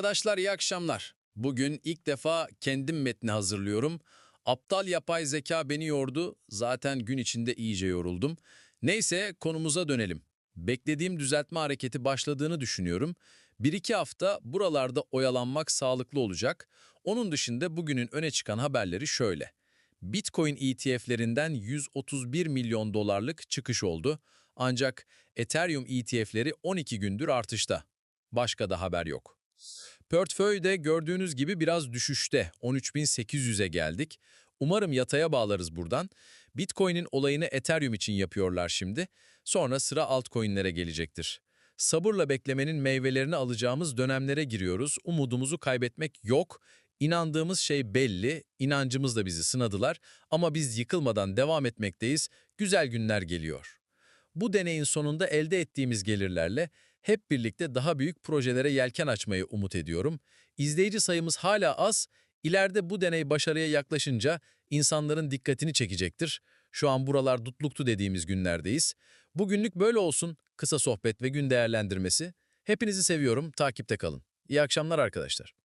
Arkadaşlar iyi akşamlar. Bugün ilk defa kendim metni hazırlıyorum. Aptal yapay zeka beni yordu. Zaten gün içinde iyice yoruldum. Neyse konumuza dönelim. Beklediğim düzeltme hareketi başladığını düşünüyorum. Bir iki hafta buralarda oyalanmak sağlıklı olacak. Onun dışında bugünün öne çıkan haberleri şöyle. Bitcoin ETF'lerinden 131 milyon dolarlık çıkış oldu. Ancak Ethereum ETF'leri 12 gündür artışta. Başka da haber yok. Portföyde gördüğünüz gibi biraz düşüşte. 13.800'e geldik. Umarım yataya bağlarız buradan. Bitcoin'in olayını Ethereum için yapıyorlar şimdi. Sonra sıra altcoin'lere gelecektir. Sabırla beklemenin meyvelerini alacağımız dönemlere giriyoruz. Umudumuzu kaybetmek yok. İnandığımız şey belli, inancımız da bizi sınadılar ama biz yıkılmadan devam etmekteyiz. Güzel günler geliyor. Bu deneyin sonunda elde ettiğimiz gelirlerle hep birlikte daha büyük projelere yelken açmayı umut ediyorum. İzleyici sayımız hala az, ileride bu deney başarıya yaklaşınca insanların dikkatini çekecektir. Şu an buralar dutluktu dediğimiz günlerdeyiz. Bugünlük böyle olsun, kısa sohbet ve gün değerlendirmesi. Hepinizi seviyorum, takipte kalın. İyi akşamlar arkadaşlar.